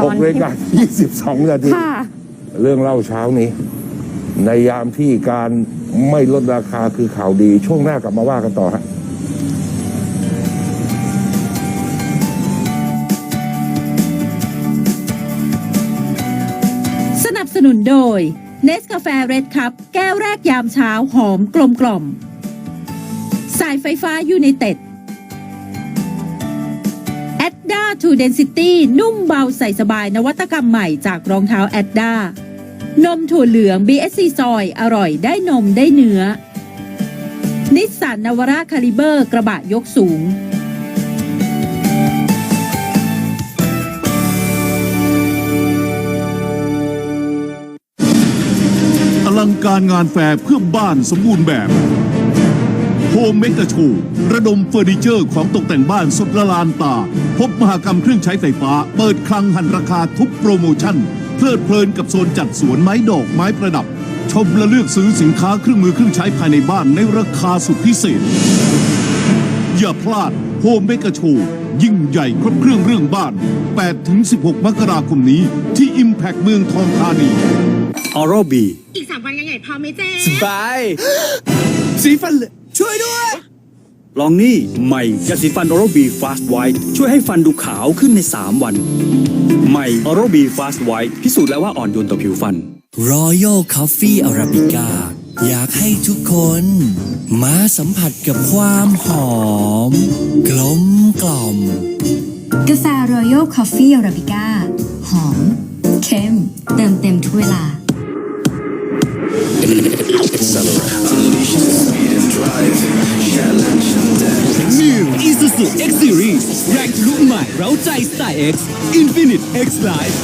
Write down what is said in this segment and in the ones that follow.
ตอน6นาฬิกา22 นาที ค่ะ เรื่องเล่าเช้านี้ ในยามที่การไม่ลดราคาคือข่าวดี ช่วงหน้ากลับมาว่ากันต่อฮะสนับสนุนโดยเนสกาแฟเรดคัพแก้วแรกยามเช้าหอมกลมกล่อม สายไฟฟ้ายูไนเต็ด แอดด้าทูเดนซิตี้นุ่มเบาใส่สบายนวัตกรรมใหม่จากรองเท้าแอดด้านมถั่วเหลือง BSC ซอย อร่อยได้นมได้เนื้อ นิสสันนวราคาลิเบอร์ กระบะยกสูง อลังการงานแฟร์เพื่อบ้านสมบูรณ์แบบ โฮมเมกะโชว์ระดมเฟอร์นิเจอร์ของตกแต่งบ้านสุดละลานตา พบมหากรรมเครื่องใช้ไฟฟ้า เปิดคลังหันราคาทุกโปรโมชั่น เพลิดเพลินกับโซนจัดสวนไม้ดอกไม้ประดับ ชมและเลือกซื้อสินค้าเครื่องมือเครื่องใช้ภายในบ้านในราคาสุดพิเศษ อย่าพลาดโฮมเมกะโชว์ยิ่งใหญ่ครบเครื่องเรื่องบ้าน 8-16 มกราคมนี้ที่ Impact เมืองทองธานีออโรบีอีกสามวันกันใหญ่พร้อมไหมเจ๊สบายสีฟันเลย ช่วยด้วย ลองนี่ใหม่ยาสีฟันออโรบีฟาสต์ไวท์ช่วยให้ฟันดูขาวขึ้นใน 3 วัน ใหม่ออโรบีฟาสต์ไวท์พิสูจน์แล้วว่าอ่อนโยนต่อผิวฟัน Royal Coffee Arabica อยากให้ทุกคนมาสัมผัสกับความหอม กลมกล่อม กาแฟ Royal Coffee Arabica หอม เข้ม เติมเต็มทุกเวลา X Series แรงทะลุใหม่เร้าใจสไตล์ X Infinite X Life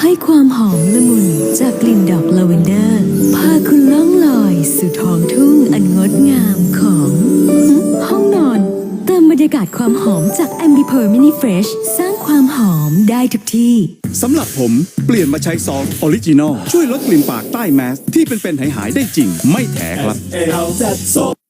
ให้ความหอมละมุนจากกลิ่นดอกลาเวนเดอร์พาคุณล่องลอยสู่ท้องทุ่งอันงดงามของหึห้องนอน เติมบรรยากาศความหอมจาก a m b i p u r Mini Fresh สร้างความหอมได้ทุกที่ สำหรับผมเปลี่ยนมาใช้ซอสออริจินอลช่วยลดกลิ่นปากใต้แมสที่เป็นๆหายๆได้จริง ไม่แถครับ